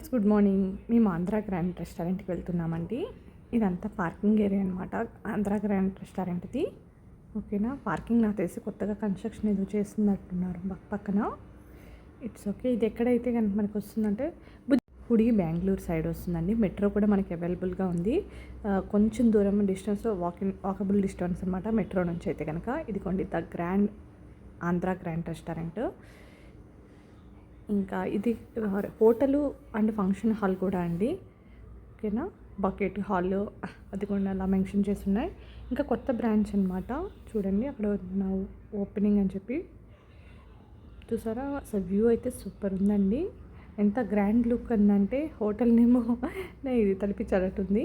Friends good morning. మేము Andhra grand రెస్టారెంట్కి వెళ్తున్నామండి. ఇదంతా పార్కింగ్ ఏరియా అనమాట ఆంధ్ర గ్రాండ్ రెస్టారెంట్ది. ఓకేనా? పార్కింగ్ నాకు తెలిసి కొత్తగా కన్స్ట్రక్షన్ ఏదో చేస్తున్నట్టున్నారు పక్క- పక్కన. ఇట్స్ ఓకే ఇది ఎక్కడైతే కనుక మనకు వస్తుందంటే హుడి బెంగళూరు సైడ్ వస్తుందండి. మెట్రో కూడా మనకి అవైలబుల్గా ఉంది. కొంచెం దూరం డిస్టెన్స్ వాకింగ్ వాకబుల్ డిస్టెన్స్ అనమాట మెట్రో నుంచి అయితే కనుక. ఇదిగోండి the grand Andhra grand restaurant. ఇంకా ఇది హోటలు అండ్ ఫంక్షన్ హాల్ కూడా అండి. ఓకేనా? బకెట్ హాల్ అది కూడా అలా మెన్షన్ చేసి ఉన్నాయి ఇంకా కొత్త బ్రాంచ్ అనమాట చూడండి అక్కడ నా ఓపెనింగ్ అని చెప్పి. చూసారా? అసలు వ్యూ అయితే సూపర్ ఉందండి. ఎంత గ్రాండ్ లుక్ అందంటే హోటల్ నేమో ఇది తలిపించారట్టుంది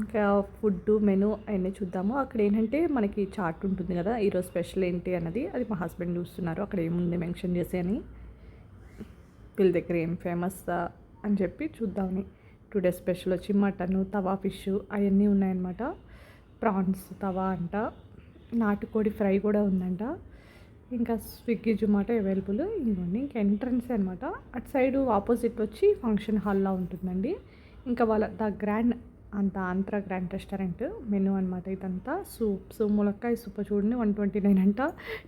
ఇంకా ఫుడ్ మెను అవన్నీ చూద్దాము. అక్కడ ఏంటంటే మనకి చార్ట్ ఉంటుంది కదా ఈరోజు స్పెషల్ ఏంటి అన్నది. అది మా హస్బెండ్ చూస్తున్నారు. అక్కడ ఏముంది మెన్షన్ చేసి అని వీళ్ళ దగ్గర ఏం ఫేమస్ అని చెప్పి చూద్దామని టుడే స్పెషల్ వచ్చి మటన్ తవా ఫిష్ అవన్నీ ఉన్నాయన్నమాట. ప్రాన్స్ తవా అంట నాటుకోడి ఫ్రై కూడా ఉందంట. ఇంకా స్విగ్గీ జొమాటో అవైలబుల్. ఇంకోండి ఇంకా ఎంట్రన్స్ అనమాట అటు సైడ్ ఆపోజిట్ వచ్చి ఫంక్షన్ హాల్లా ఉంటుందండి. ఇంకా వాళ్ళ ద గ్రాండ్ అంత ఆంధ్ర గ్రాండ్ రెస్టారెంట్ మెనూ అనమాట ఇదంతా. సూప్స్ ములక్కాయ సూప్ చూడండి వన్ ట్వంటీ నైన్ అంట.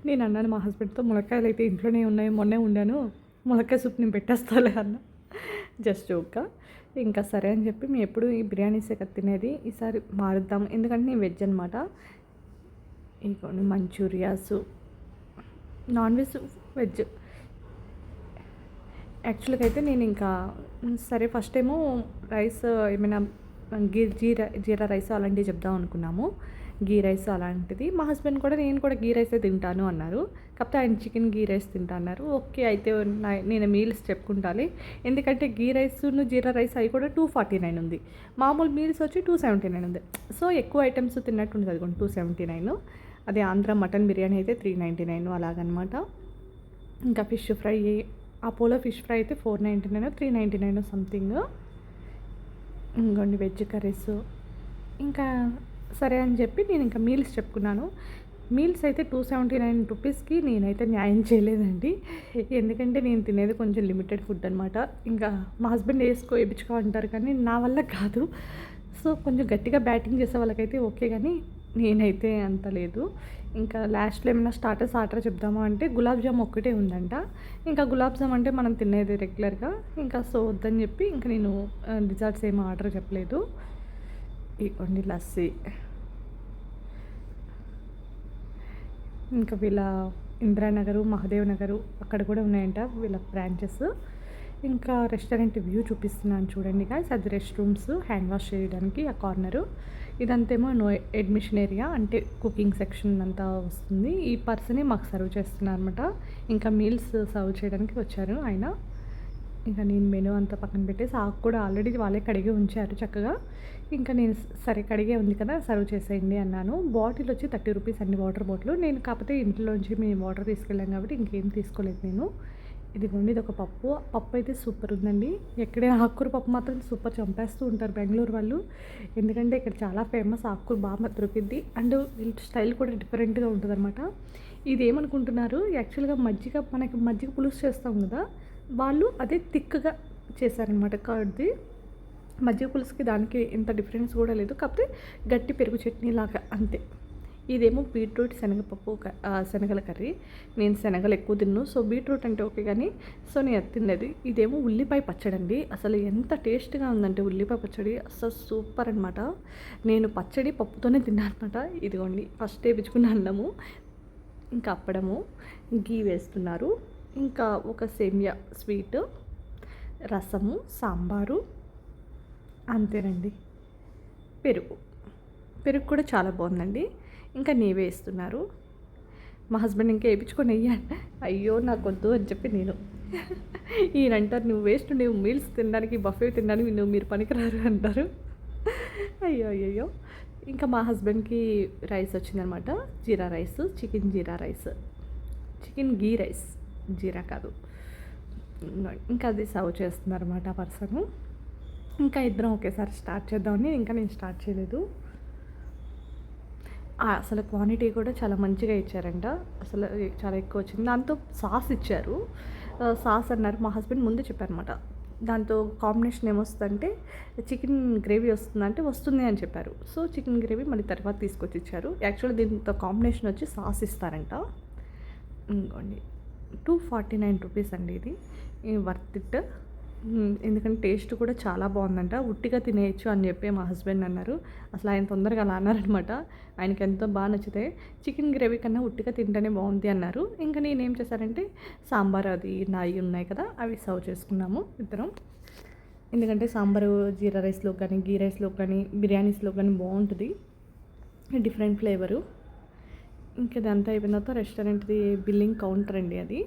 నేను అన్నాను మా హస్బెండ్తో ములక్కాయలు అయితే ఇంట్లోనే ఉన్నాయి మొన్నే ఉండాను ములక్కాయ సూప్ నేను పెట్టేస్తాలే అన్న. జస్ట్ జోక్గా. ఇంకా సరే అని చెప్పి మేము ఎప్పుడు ఈ బిర్యానీసే కదా తినేది ఈసారి మారుద్దాం. ఎందుకంటే నేను వెజ్ అనమాట ఇంకోండి మంచూరియాస్ నాన్ వెజ్ వెజ్. యాక్చువల్గా అయితే నేను ఇంకా సరే ఫస్ట్ ఏమో రైస్ ఏమైనా గీ జీరా జీరా రైస్ అలాంటివి చెప్దాం అనుకున్నాము. గీ రైస్ అలాంటిది. మా హస్బెండ్ కూడా నేను కూడా గీ రైసే తింటాను అన్నారు. కాకపోతే ఆయన చికెన్ గీ రైస్ తింటా అన్నారు ఓకే అయితే నేను మీల్స్ చెప్పుకుంటాలి. ఎందుకంటే గీ రైస్ జీరా రైస్ అవి కూడా టూ ఫార్టీ నైన్ ఉంది. మామూలు మీల్స్ వచ్చి టూ సెవెంటీ నైన్ ఉంది. సో ఎక్కువ ఐటమ్స్ తిన్నట్టు ఉంటుంది అది టూ సెవెంటీ నైన్. అదే ఆంధ్ర మటన్ బిర్యానీ అయితే త్రీ నైంటీ నైన్ అలాగనమాట. ఇంకా fish fry Apollo fish fry అయితే four ninety nine three ninety nine something ఇంకోండి వెజ్ కర్రీస్. ఇంకా సరే అని చెప్పి నేను ఇంకా మీల్స్ చెప్పుకున్నాను. మీల్స్ అయితే టూ సెవెంటీ నైన్ రూపీస్కి నేనైతే న్యాయం చేయలేదండి. ఎందుకంటే నేను తినేది కొంచెం లిమిటెడ్ ఫుడ్ అనమాట ఇంకా మా హస్బెండ్ వేసుకో వేయించుకో అంటారు కానీ నా వల్ల కాదు. సో కొంచెం గట్టిగా బ్యాటింగ్ చేసే వాళ్ళకైతే ఓకే కానీ నేనైతే అంత లేదు. ఇంకా లాస్ట్లో ఏమైనా స్టార్టర్స్ ఆర్డర్ చెప్దామా అంటే గులాబ్ జామ్ ఒక్కటే ఉందంట. ఇంకా గులాబ్ జామ్ అంటే మనం తినేది రెగ్యులర్గా ఇంకా సో వద్దని చెప్పి ఇంకా నేను డిజర్ట్స్ ఏమీ ఆర్డర్ చెప్పలేదు. ఇవ్వండి లస్సీ. ఇంకా వీళ్ళ ఇందిరానగరు మహదేవ్ నగరు అక్కడ కూడా ఉన్నాయంట వీళ్ళ బ్రాంచెస్ ఇంకా రెస్టారెంట్ వ్యూ చూపిస్తున్నాను చూడండి గాయస్ అది రెస్ట్ రూమ్స్ హ్యాండ్ వాష్ చేయడానికి ఆ కార్నరు ఇదంతేమో నో అడ్మిషన్ ఏరియా అంటే కుకింగ్ సెక్షన్ అంతా వస్తుంది. ఈ పర్సనే మాకు సర్వ్ చేస్తున్నారు అనమాట ఇంకా మీల్స్ సర్వ్ చేయడానికి వచ్చారు ఆయన. ఇంకా నేను మెనూ అంతా పక్కన పెట్టేసి ఆకు కూడా ఆల్రెడీ వాళ్ళే కడిగి ఉంచారు చక్కగా. ఇంకా నేను సరే కడిగే ఉంది కదా సర్వ్ చేసేయండి అన్నాను. బాటిల్ వచ్చి థర్టీ రూపీస్ అన్ని వాటర్ బాటిల్. నేను కాకపోతే ఇంట్లోంచి మేము వాటర్ తీసుకెళ్ళాం కాబట్టి ఇంకేం తీసుకోలేదు నేను. ఇదిగోండి ఇది ఒక పప్పు పప్పు అయితే సూపర్ ఉందండి. ఎక్కడైనా ఆకుకూర పప్పు మాత్రం సూపర్ చంపేస్తూ ఉంటారు బెంగళూరు వాళ్ళు. ఎందుకంటే ఇక్కడ చాలా ఫేమస్ ఆకుకూర బాగా దొరికింది అండ్ వీళ్ళ స్టైల్ కూడా డిఫరెంట్గా ఉంటుంది అనమాట ఇది ఏమనుకుంటున్నారు? యాక్చువల్గా మజ్జిగ మనకి మజ్జిగ పులుసు చేస్తాం కదా వాళ్ళు అదే థిక్గా చేశారనమాట కర్డ్ది. మజ్జిగ పులుసుకి దానికి ఇంత డిఫరెన్స్ కూడా లేదు. కాకపోతే గట్టి పెరుగు చట్నీ లాగా అంతే. ఇదేమో బీట్రూట్ శనగపప్పు శనగల కర్రీ. నేను శనగలు ఎక్కువ తిన్ను. సో బీట్రూట్ అంటే ఓకే కానీ సో నేను అది ఇదేమో ఉల్లిపాయ పచ్చడి అండి అసలు ఎంత టేస్ట్గా ఉందంటే ఉల్లిపాయ పచ్చడి అసలు సూపర్ అనమాట నేను పచ్చడి పప్పుతోనే తిన్నాను అనమాట ఇదిగోండి ఫస్ట్ వేపించుకున్న అన్నము ఇంకా అప్పడము గీ వేస్తున్నారు. ఇంకా ఒక సేమియా స్వీట్ రసము సాంబారు అంతేనండి. పెరుగు. పెరుగు కూడా చాలా బాగుందండి. ఇంకా నీవే వేస్తున్నారు. మా హస్బెండ్ ఇంకా వేయించుకొని వెయ్యాలి. అయ్యో నాకు వద్దు అని చెప్పి నేను. ఈయనంటారు నువ్వు వేస్ట్ నువ్వు మీల్స్ తినడానికి బఫే తినడానికి నువ్వు మీరు పనికిరారు అంటారు. అయ్యో అయ్యో ఇంకా మా హస్బెండ్కి రైస్ వచ్చిందనమాట. Jeera rice chicken jeera rice. Chicken ghee rice. Jeera కాదు ఇంకా అది సర్వ్ చేస్తున్నారు అనమాట ఆ పర్సన్. ఇంకా ఇద్దరం ఒకేసారి స్టార్ట్ చేద్దామని ఇంకా నేను స్టార్ట్ చేయలేదు. అసలు క్వాంటిటీ కూడా చాలా మంచిగా ఇచ్చారంట. అసలు చాలా ఎక్కువ వచ్చింది. దాంతో సాస్ ఇచ్చారు. సాస్ అన్నారు. మా హస్బెండ్ ముందే చెప్పారనమాట దాంతో కాంబినేషన్ ఏమొస్తుందంటే చికెన్ గ్రేవీ వస్తుందంటే వస్తుంది అని చెప్పారు. సో చికెన్ గ్రేవీ మళ్ళీ తర్వాత తీసుకొచ్చి ఇచ్చారు. యాక్చువల్లీ దీంతో కాంబినేషన్ వచ్చి సాస్ ఇస్తారంట. ఇంకోండి టూ ఫార్టీ నైన్ రూపీస్ అండి ఇది. Worth it. ఎందుకంటే టేస్ట్ కూడా చాలా బాగుందంట. ఉట్టిగా తినేయచ్చు అని చెప్పి మా హస్బెండ్ అన్నారు. అసలు ఆయన తొందరగా అలా అన్నారనమాట ఆయనకి ఎంతో బాగా నచ్చితే చికెన్ గ్రేవీ కన్నా ఉట్టిగా తింటేనే బాగుంది అన్నారు. ఇంకా నేనేం చేశానంటే సాంబార్ అది నాయి ఉన్నాయి కదా అవి సర్వ్ చేసుకున్నాము ఇద్దరం. ఎందుకంటే సాంబారు జీరా రైస్లో కానీ గీ రైస్లో కానీ బిర్యానీస్లో కానీ బాగుంటుంది. Different flavour. ఇంకా ఇదంతా అయిపోయిన తర్వాత రెస్టారెంట్ది బిల్లింగ్ కౌంటర్ అండి అది.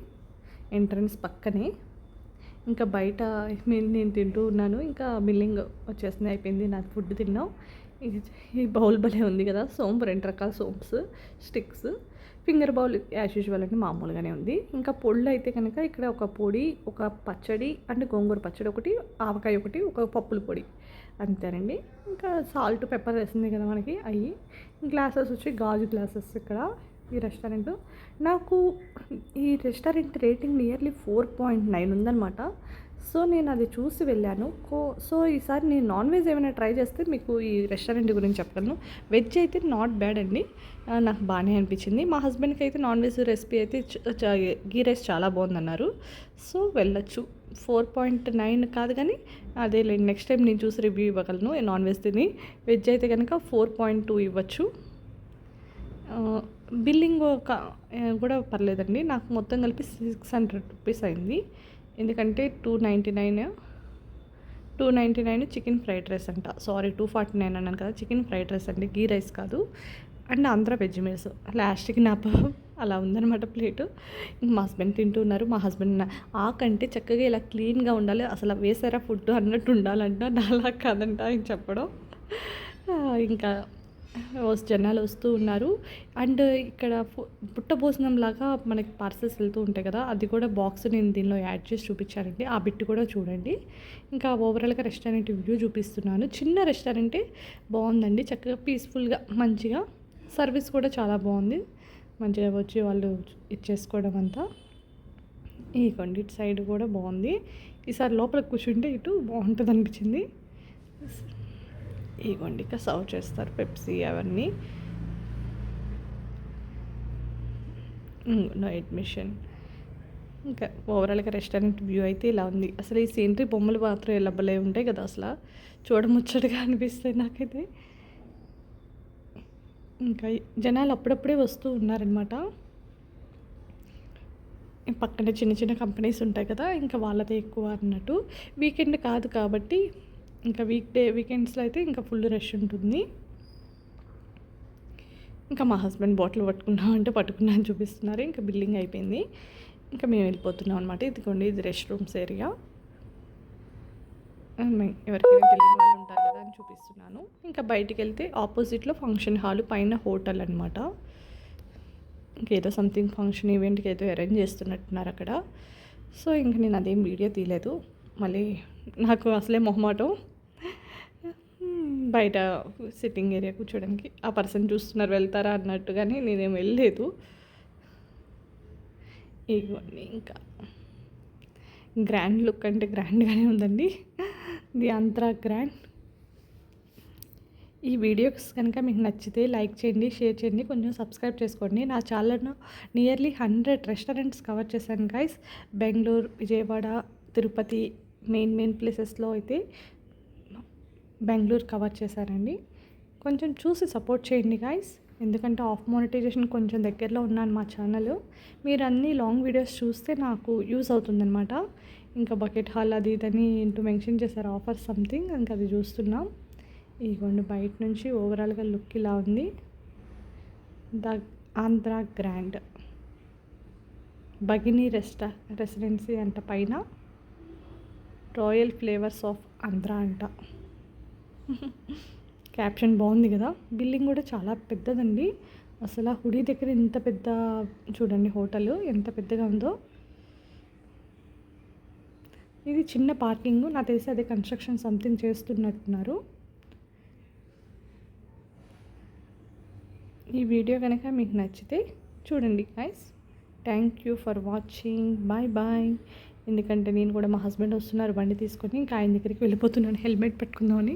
ఎంట్రన్స్ పక్కనే. ఇంకా బయట నేను నేను తింటూ ఉన్నాను. ఇంకా బిల్లింగ్ వచ్చేసింది అయిపోయింది. నాకు ఫుడ్ తిన్నాం. ఈ బౌల్ భలే ఉంది కదా. సోంపు రెండు రకాల సోంప్స్ sticks. Finger bowl as usual అంటే మామూలుగానే ఉంది. ఇంకా పొళ్ళు అయితే కనుక ఇక్కడ ఒక పొడి ఒక పచ్చడి అంటే గోంగూర పచ్చడి ఒకటి ఆవకాయ ఒకటి ఒక పప్పుల పొడి. అంతేనండి. ఇంకా సాల్ట్ పెప్పర్ వేసింది కదా మనకి అవి గ్లాసెస్ వచ్చి గాజు గ్లాసెస్ ఇక్కడ ఈ రెస్టారెంట్. నాకు ఈ restaurant rating nearly four point nine ఉందన్నమాట. సో నేను అది చూసి వెళ్ళాను. కో సో ఈసారి నేను నాన్ వెజ్ ఏమైనా ట్రై చేస్తే మీకు ఈ రెస్టారెంట్ గురించి చెప్పగలను. వెజ్ అయితే నాట్ బ్యాడ్ అండి. నాకు బాగానే అనిపించింది. మా హస్బెండ్కి అయితే నాన్ వెజ్ రెసిపీ అయితే గీ రైస్ చాలా బాగుందన్నారు. సో వెళ్ళొచ్చు. ఫోర్ పాయింట్ నైన్ కాదు కానీ అదే నెక్స్ట్ టైం నేను చూసి రివ్యూ ఇవ్వగలను. నాన్ వెజ్ తిని వెజ్ అయితే కనుక ఫోర్ పాయింట్ టూ ఇవ్వచ్చు. బిల్లింగ్ కూడా పర్లేదండి. నాకు మొత్తం కలిపి సిక్స్ హండ్రెడ్ రూపీస్ అయింది. ఎందుకంటే two ninety nine two ninety nine chicken fried rice అంట. సారీ టూ ఫార్టీ నైన్ అన్నాను కదా చికెన్ ఫ్రైడ్ రైస్ అండి గీ రైస్ కాదు. And Andhra veg meals. లాస్ట్కి నా అలా ఉందనమాట ప్లేటు. ఇంక మా హస్బెండ్ తింటున్నారు మా హస్బెండ్ ఆకంటే చక్కగా ఇలా క్లీన్గా ఉండాలి. అసలు వేసారా ఫుడ్ అన్నట్టు ఉండాలంట. నాలా కాదంట ఆయన చెప్పడం. ఇంకా జనాలు వస్తూ ఉన్నారు. అండ్ ఇక్కడ పుట్ట భోజనం లాగా మనకి పార్సల్స్ వెళ్తూ ఉంటాయి కదా అది కూడా బాక్స్ నేను దీనిలో యాడ్ చేసి చూపించానండి. ఆ బిట్ కూడా చూడండి. ఇంకా ఓవరాల్గా రెస్టారెంట్ వ్యూ చూపిస్తున్నాను. చిన్న రెస్టారెంటే బాగుందండి. చక్కగా పీస్ఫుల్గా మంచిగా సర్వీస్ కూడా చాలా బాగుంది. మంచిగా వచ్చి వాళ్ళు ఇచ్చేసుకోవడం అంతా. ఈ కొండి సైడ్ కూడా బాగుంది. ఈసారి లోపల కూర్చుంటే ఇటు బాగుంటుంది అనిపించింది ఇవ్వండి ఇక సర్వ్ చేస్తారు పెప్సీ అవన్నీ. No mission. ఇంకా ఓవరాల్గా రెస్టారెంట్ వ్యూ అయితే ఇలా ఉంది. అసలు ఈ సీనరీ బొమ్మలు మాత్రం ఎలా ఉంటాయి కదా అసలు. చూడముచ్చటగా అనిపిస్తాయి నాకైతే. ఇంకా జనాలు అప్పుడప్పుడే వస్తూ ఉన్నారనమాట పక్కనే చిన్న చిన్న కంపెనీస్ ఉంటాయి కదా ఇంకా వాళ్ళదే ఎక్కువ అన్నట్టు. వీకెండ్ కాదు కాబట్టి ఇంకా వీక్ డే వీకెండ్స్లో అయితే ఇంకా ఫుల్ రష్ ఉంటుంది. ఇంకా మా హస్బెండ్ బాటిల్ పట్టుకున్నాం అంటే పట్టుకున్నా అని చూపిస్తున్నారు. ఇంకా బిల్లింగ్ అయిపోయింది. ఇంకా మేము వెళ్ళిపోతున్నాం అనమాట ఇదిగోండి ఇది రెస్ట్ రూమ్స్ ఏరియా ఎవరికైనా తెలియని వాళ్ళు ఉంటారు కదా అని చూపిస్తున్నాను. ఇంకా బయటికి వెళ్తే ఆపోజిట్లో ఫంక్షన్ హాల్ పైన హోటల్ అనమాట ఇంకేదో సంథింగ్ ఫంక్షన్ ఈవెంట్కి ఏదో అరేంజ్ చేస్తున్నట్టున్నారు అక్కడ. సో ఇంక నేను అదేం వీడియో తీయలేదు. మళ్ళీ నాకు అసలే మొహమాటం. బయట సిట్టింగ్ ఏరియా కూర్చోడానికి ఆ పర్సన్ చూస్తున్నారు వెళ్తారా? అన్నట్టుగానే నేనేం వెళ్ళలేదు. ఇవ్వండి ఇంకా. గ్రాండ్ లుక్ అంటే గ్రాండ్గానే ఉందండి. ది అంతరా గ్రాండ్ ఈ వీడియోస్ కనుక మీకు నచ్చితే లైక్ చేయండి షేర్ చేయండి కొంచెం సబ్స్క్రైబ్ చేసుకోండి. నా ఛానల్ను నియర్లీ హండ్రెడ్ రెస్టారెంట్స్ కవర్ చేశాను guys Bengaluru Vijayawada Tirupati main main ప్లేసెస్లో అయితే బెంగళూరు కవర్ చేశారండి. కొంచెం చూసి సపోర్ట్ చేయండి గాయస్ ఎందుకంటే ఆఫ్ మానిటైజేషన్ కొంచెం దగ్గరలో ఉన్నాను మా ఛానల్ మీరు అన్ని లాంగ్ వీడియోస్ చూస్తే నాకు యూస్ అవుతుందన్నమాట. ఇంకా బకెట్ హాల్ అది ఇదని ఇంటూ మెన్షన్ చేశారు ఆఫర్ సంథింగ్ ఇంకా అది చూస్తున్నాం. ఇదిగోండి బయట నుంచి ఓవరాల్గా లుక్ ఇలా ఉంది. The Andhra Grand. భగిని రెస్టా రెసిడెన్సీ అంట పైన. రాయల్ ఫ్లేవర్స్ ఆఫ్ ఆంధ్ర అంట. క్యాప్షన్ బాగుంది కదా. బిల్డింగ్ కూడా చాలా పెద్దదండి. అసలు ఆ హుడీ దగ్గర ఇంత పెద్ద చూడండి హోటల్ ఎంత పెద్దగా ఉందో. ఇది చిన్న పార్కింగ్ నాకు తెలిసి అదే కన్స్ట్రక్షన్ సంథింగ్ చేస్తున్నట్టున్నారు. ఈ వీడియో కనుక మీకు నచ్చితే చూడండి guys thank you for watching bye bye ఎందుకంటే నేను కూడా మా హస్బెండ్ వస్తున్నారు బండి తీసుకొని ఇంకా ఆయన దగ్గరికి వెళ్ళిపోతున్నాను హెల్మెట్ పెట్టుకుందామని.